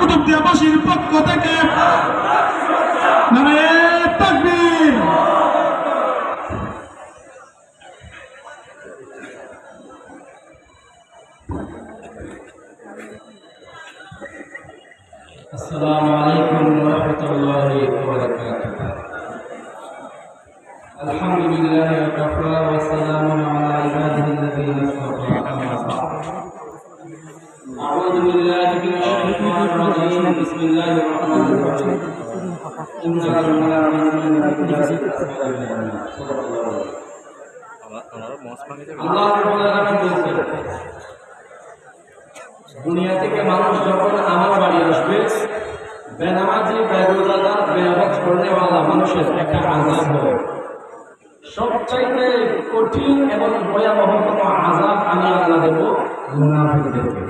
কুতুবদিয়াবাসীর পক্ষ থেকে নারায়ে তাকবীর السلام عليكم ورحمة الله وبركاته الحمد لله وكفى وسلام على عباده الذين اصطفى أما بعد أعوذ بالله من الشيطان الرجيم بسم الله الرحمن الرحيم إن المؤمنين بالله صدق الله আল্লাহ রাব্বুল আলামিন বলছেন দুনিয়া থেকে মানুষ যখন আমার বাড়ি আসবে বেনামাজি বেরোজাদার বেহজ করনেওয়ালা মানুষের একটা আজাব হবে সবচাইতে কঠিন এবং ভয়াবহতম আজাব আমি আল্লাহ দেব মুনাফিকদেরকে কিরকম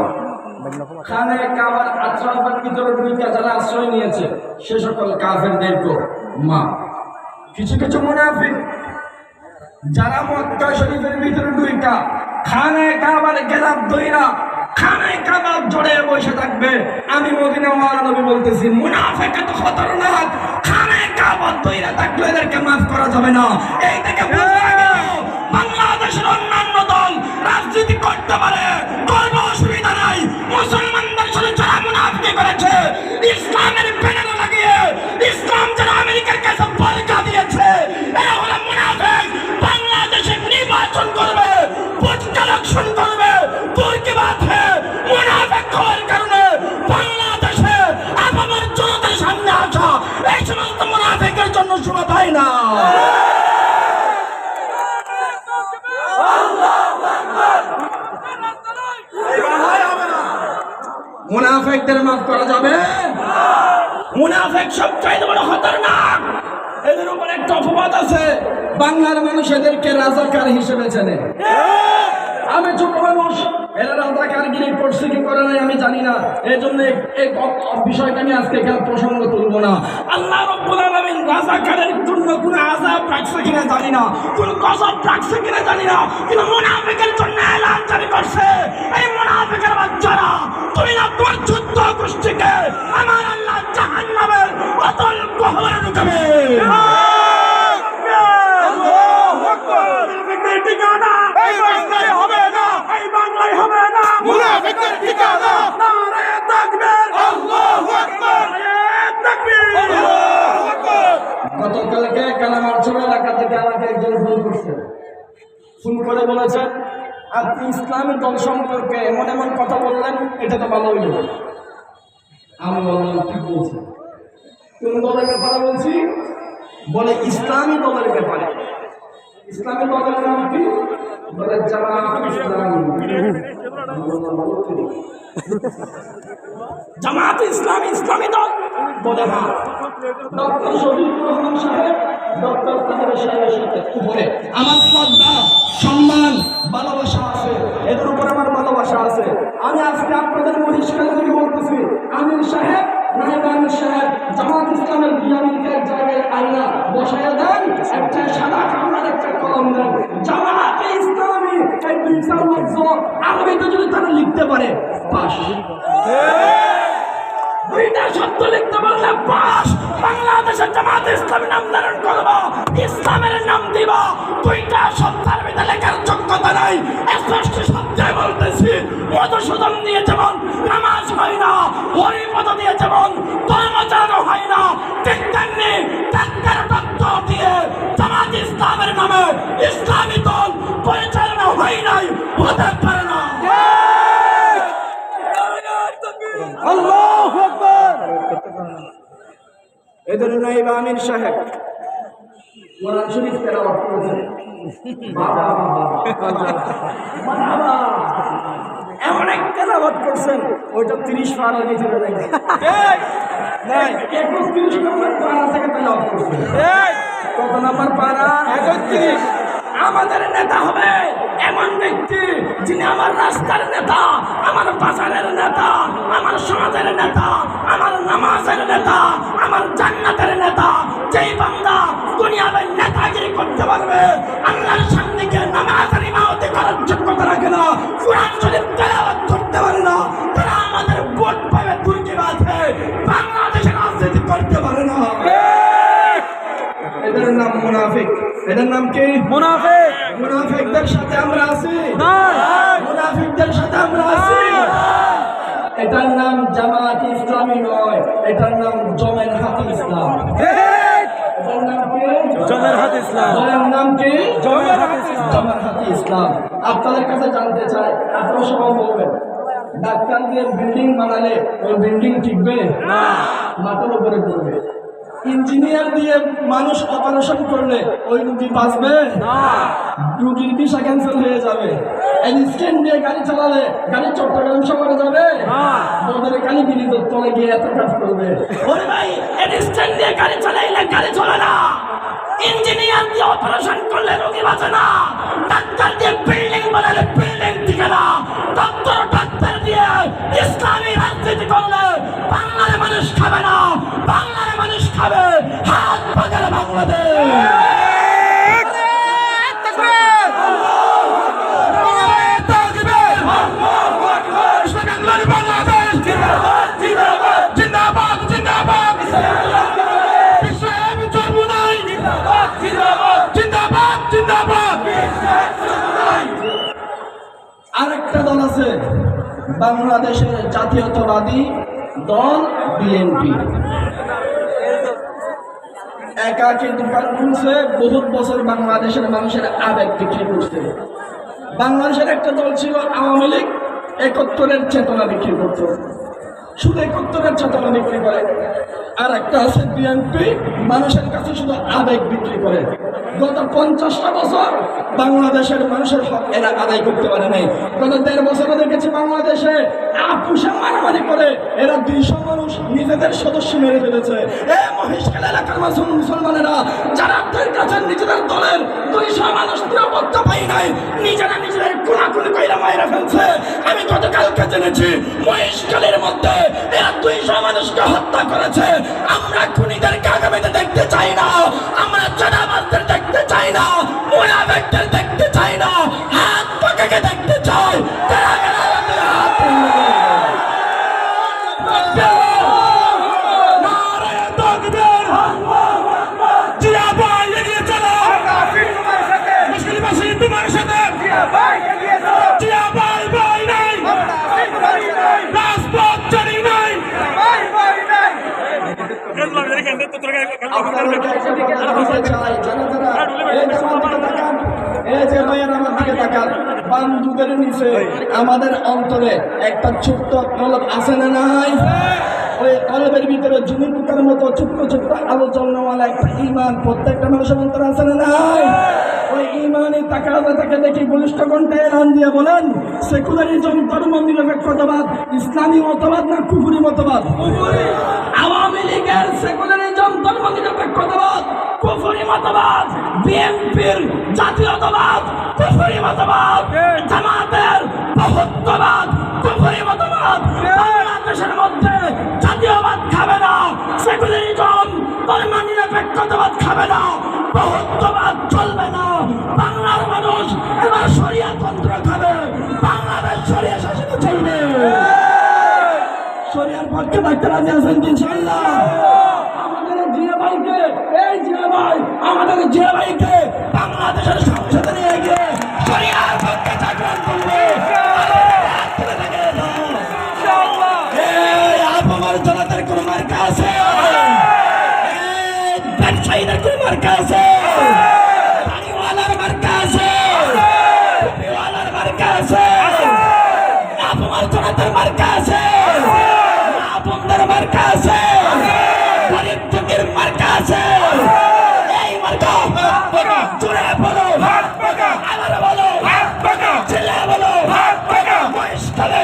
খানে কাবার ভিতরে যারা আশ্রয় নিয়েছে, সে সকল মা। কিছু কিছু যারা মক্কা শরীফের ভিতরে খানে কাবার গেলাপ দইরা খানে কাবার জড়ে বসে থাকবে। আমি মদিনা নবী বলতেছি, মুনাফিক তো খতরনাক, খানে কাবার দইরা থাকলে এদেরকে মাফ করা যাবে না। এই থেকে শোভা না মুনাফেকদের মাফ করা যাবে? মুনাফেক সবচাইতে বড় খতরনাক। এদের উপর একটা অপবাদ আছে। বাংলার মানুষ এদেরকে রাজাকার হিসেবে চেনে। আমি ছোট মানুষ, এরা রাজাকারগিরি করছে, কি করে নাই আমি জানি না। এই জন্য এই- বিষয়টা আমি আজকে এখানে প্রসঙ্গ তুলবো না। আল্লাহ রাজাকারের জন্য কোন আযাব রাখছে কিনা জানি না। কোন গজব রাখছে কিনা জানি না। কিন্তু মুনাফিকের জন্য এলান জারি করছে। এই মুনাফিকের বাচ্চারা, তুমি না তোমার যুদ্ধ গোষ্ঠীকে আমার আল্লাহ জাহান্নামের অতল ঢুকাবে মুনাফিকদের ঠিকানা এই বাংলায় হবে না এই বাংলায় হবে না মুনাফিকদের ঠিকানা নারায়ে তাকবীর আল্লাহু এলাকা থেকে আমাকে একজন ফোন করছে। ফোন করে বলেছেন আপনি ইসলামী দল সম্পর্কে এমন এমন কথা বললেন, এটা তো ভালো হইল আমি বললাম ঠিক বলছি? কোন দলের ব্যাপারে বলছি? বলে ইসলামী দলের ব্যাপারে। ইসলামী দলের নাম কি? জামাত ইসলামী ইসলামী দল, বলে হ্যাঁ ডক্টর শফিকুর রহমান সাহেব, ডক্টর কাদের সাহেবের সাথে উপরে আমার শ্রদ্ধা, সম্মান, ভালোবাসা আছে। এদের উপরে আমার ভালোবাসা আছে। আমি আজকে আপনাদের পরিষ্কার করে বলতেছি, আমির সাহেব নায়েব আমির সাহেব, জামাত ইসলামের বিয়ামিনকে এক জায়গায় আইনা বসাইয়া দেন একটা সাদা কামড়ার একটা কলম দেন জামাতে ইসলামী এই দুই চার লক্ষ আরবিতে যদি তারা লিখতে পারে, পাশ। দুইটা শব্দ লিখতে পারলে পাস বাংলাদেশের জামাত ইসলামী নাম ধারণ করব, ইসলামের নাম দিব। দুইটা শব্দের ভিতরে লেখার যোগ্যতা নাই। স্পষ্ট শব্দে বলতেছি, মধুসূদন দিয়ে যেমন নামাজ হয় না, হরিপদ দিয়ে যেমন ধর্ম হয় না, ঠিক তেমনি ডক্টর দিয়ে জামাত ইসলামের নামে ইসলামী দল পরিচালনা হয় নাই হতে পারে না আল্লাহু আকবার নাইব আমির সাহেব। কোরআন শরীফ তেলাওয়াত করেছেন। বাবা বাবা এমন এক তেলাওয়াত করছেন ওইটা তিরিশ পার চলে যায় একুশ তিরিশ নম্বর পাড়া থেকে তেলাওয়াত করছে এই! কত নম্বর পাড়া একত্রিশ। আমাদের নেতা হবে এমন ব্যক্তি যিনি আমার রাস্তার নেতা, আমার বাজারের নেতা, আমার সমাজের নেতা, আমার নামাজের নেতা, আমার জান্নাতের নেতা। যেই বান্দা দুনিয়াবে নেতাগিরি করতে পারবে এদের নাম কি? মুনাফিক। মুনাফিকদের সাথে আমরা আছি। মুনাফিকদের সাথে আমরা আছি। এটার নাম জামাত ইসলামী নয় এটার নাম জমের হাতি ইসলাম। জমের হাত ইসলাম। দলের নাম কি? জমের হাত ইসলাম। জমের হাতি ইসলাম। আপনাদের কাছে জানতে চাই আপনারা সবাই বলবেন ডাক্তার দিয়ে বিল্ডিং বানালে ওই বিল্ডিং টিকবে? না। মাথার উপরে পড়বে। ইঞ্জিনিয়ার দিয়ে মানুষ অপারেশন করলে ওই রুগী বাঁচবে? না। রুগীর ভিসা ক্যান্সেল হয়ে যাবে। স্ক্যান দিয়ে গাড়ি চালালে গাড়ি চট্টগ্রাম শহরে যাবে? না। ওদের গাড়ি ব্রিজের তলে গিয়ে এত কাজ করবে। ওরে ভাই স্ক্যান দিয়ে গাড়ি চালাইলে গাড়ি চলে না। ইঞ্জিনিয়ার দিয়ে অপারেশন করলে রোগী বাঁচে না। ডাক্তার দিয়ে বিল্ডিং বানালে বিল্ডিং টিকে না। বাংলাদেশের জাতীয়তাবাদী দল বিএনপি। একাকি দোকান খুলছে, বহুত বছর বাংলাদেশের মানুষের আবেগ বিক্রি করছে। বাংলাদেশের একটা দল ছিল আওয়ামী লীগ, একত্তরের চেতনা বিক্রি করতো। শুধু একত্তরের চেতনা বিক্রি করে আর একটা আছে বিএনপি, মানুষের কাছে শুধু আবেগ বিক্রি করে। গত পঞ্চাশটা বছর বাংলাদেশের মানুষের হক এরা আদায় করতে পারে নাই। গত দেড় বছরে দেখেছি বাংলাদেশে আপুষে মারামারি করে এরা দুইশো মানুষ নিজেদের সদস্য মেরে ফেলেছে। এ মহিষকাল এলাকার মুসল- মুসলমানেরা, যারা আপনার কাছে নিজেদের দলের দুইশো মানুষ নিরাপত্তা পাই নাই, নিজেরা নিজেদের কোনাকুনি কইরা মাইরা ফেলছে। আমি গতকালকে জেনেছি মহিষকালের মধ্যে এরা দুইশো মানুষকে হত্যা করেছে। আমরা খুনিদেরকে আগামীতে মোনাবেকদের দেখতে চাই না হাত পাকাকে দেখতে চাই। তারা কারা আমাদের হাত বাম দুধের নিচে আমাদের অন্তরে একটা ছোট্ট কলব আছে না নাই? ওই কলবের ভিতরে জুনুপুতার মতো ছোট্ট ছোট্ট আলো জ্বলনেওয়ালা একটা ইমান প্রত্যেকটা মানুষের অন্তরে আছে না নাই? ওই ইমানই তাকাতে তাকে দেখি বলিষ্ঠ কণ্ঠে এলান দিয়ে বলেন সেকুলারিজম ধর্ম নিরপেক্ষতাবাদ ইসলামী মতবাদ না কুফুরি মতবাদ? আওয়ামী লীগের সেকুলারিজম ধর্ম নিরপেক্ষতাবাদ কুফুরি মতবাদ বিএনপির জাতীয়তাবাদ কুফুরি মতবাদ জামাতের বহুত্ববাদ কুফুরি মতবাদ। বাংলাদেশের মধ্যে জাতীয়বাদ খাবে না সেকুলারিজম ধর্ম নিরপেক্ষতাবাদ খাবে না। আমাদের জিয়া ভাইকে এই জিয়া ভাই আমাদের জিয়া ভাইকে বাংলাদেশের সংসদে নিয়ে গিয়ে শরিয়ার পক্ষে জাগরণ করবে এই আপনার জনতার কোন মার্কা আছে এই ব্যবসায়ীদের কোন মার্কা আছে পানিওয়ালার মার্কা আছে টুপিওয়ালার মার্কা আছে আপনার জনতার মার্কা আছে আপনদের মার্কা আছে গরিব দুঃখের মার্কা আছে এই মার্কা জোরে বলো আবার বলো ছেলে বলো মহেশখালী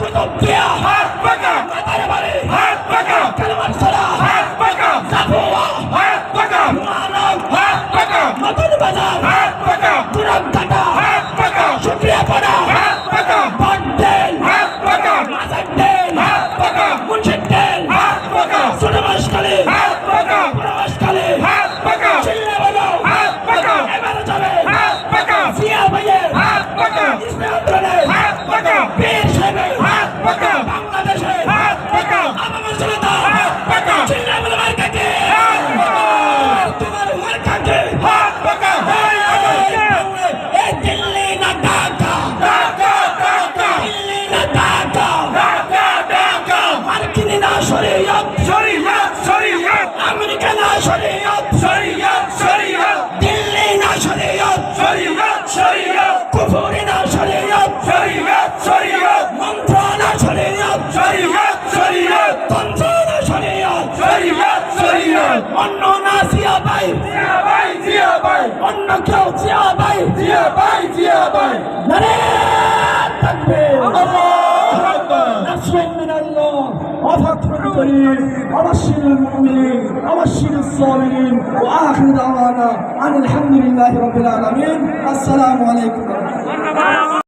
কুতুবদিয়া মাতারবাড়ি কালমা শরীয়ত শরিয়ত শরিয়ত দিল্লি না শরীয়ত শরিয়ত শরিয়ত কুফুরি না শরীয়ত শরিয়ত শরিয়ত মন্ত্র না শরীয়ত শরিয়ত শরিয়ত তন্ত্র না শরীয়ত শরিয়ত শরিয়ত অন্য না জিয়া ভাই জিয়া ভাই জিয়া ভাই অন্য জিয়াবাই জিয়াবাই জিয়াবাই নারে তাকবীর আসসালামু আলাইকুম।